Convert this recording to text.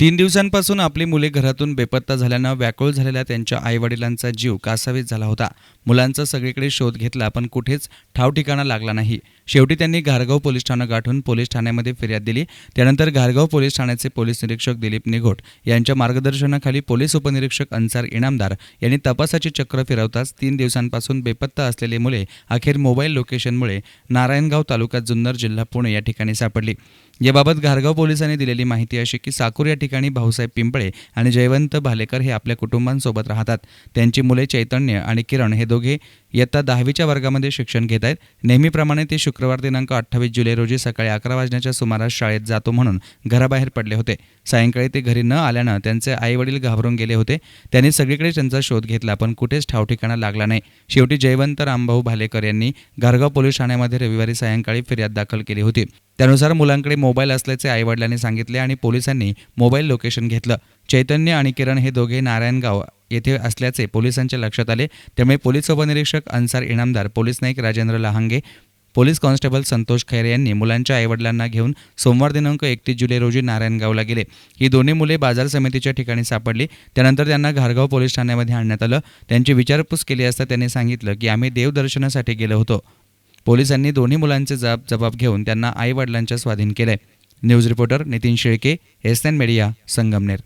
तीन दिवसांपासून आपली मुले घरातून बेपत्ता झाल्यानं व्याकुळ झालेल्या त्यांच्या आईवडिलांचा जीव कासावीस झाला होता. मुलांचा सगळीकडे शोध घेतला पण कुठेच ठाव ठिकाणा लागला नाही. शेवटी त्यांनी घारगाव पोलीस ठाणं गाठून पोलीस ठाण्यामध्ये फिर्याद दिली. त्यानंतर घारगाव पोलीस ठाण्याचे पोलीस निरीक्षक दिलीप निघोट यांच्या मार्गदर्शनाखाली पोलीस उपनिरीक्षक अन्सार इनामदार यांनी तपासाची चक्र फिरवताच तीन दिवसांपासून बेपत्ता असलेली मुले अखेर मोबाईल लोकेशनमुळे नारायणगाव तालुका जुन्नर जिल्हा पुणे या ठिकाणी सापडली. याबाबत घारगाव पोलिसांनी दिलेली माहिती अशी की साकूर या ठिकाणी भाऊसाहेब पिंपळे आणि जयवंत भालेकर हे आपल्या कुटुंबांसोबत राहतात. त्यांची मुले चैतन्य आणि किरण हे दोघे इयत्ता दहावीच्या वर्गामध्ये शिक्षण घेत आहेत. नेहमीप्रमाणे ते शुक्रवार दिनांक अठ्ठावीस जुलै रोजी सकाळी अकरा वाजण्याच्या सुमारास शाळेत जातो म्हणून घराबाहेर पडले होते. सायंकाळी ते घरी न आल्यानं त्यांचे आईवडील घाबरून गेले होते. त्यांनी सगळीकडे त्यांचा शोध घेतला पण कुठेच ठावठिकाणा लागला नाही. शेवटी जयवंत रामभाऊ भालेकर यांनी घारगाव पोलीस ठाण्यामध्ये रविवारी सायंकाळी फिर्याद दाखल केली होती. त्यानुसार मुलांकडे मोबाईल असल्याचे आईवडिलांनी सांगितले आणि पोलिसांनी मोबाईल लोकेशन घेतलं. चैतन्य आणि किरण हे दोघे नारायणगाव येथे असल्याचे पोलिसांच्या लक्षात आले. त्यामुळे पोलीस उपनिरीक्षक Ansar Inamdar police Naik Rajendra Lahange police constable Santosh Khaire यांनी मुलांच्या आईवडिलांना घेऊन सोमवार दिनांक एकतीस जुलै रोजी नारायणगावला गेले. ही दोन्ही मुले बाजार समितीच्या ठिकाणी सापडली. त्यानंतर त्यांना घारगाव पोलीस ठाण्यामध्ये आणण्यात आलं. त्यांची विचारपूस केली असता त्यांनी सांगितलं की आम्ही देवदर्शनासाठी गेलो होतो. पोलिसांनी दोन्ही मुलांचे जबाब जबाब घेऊन त्यांना आईवडिलांच्या स्वाधीन केलंय. News reporter Nitin Shelke S N media Sangamner.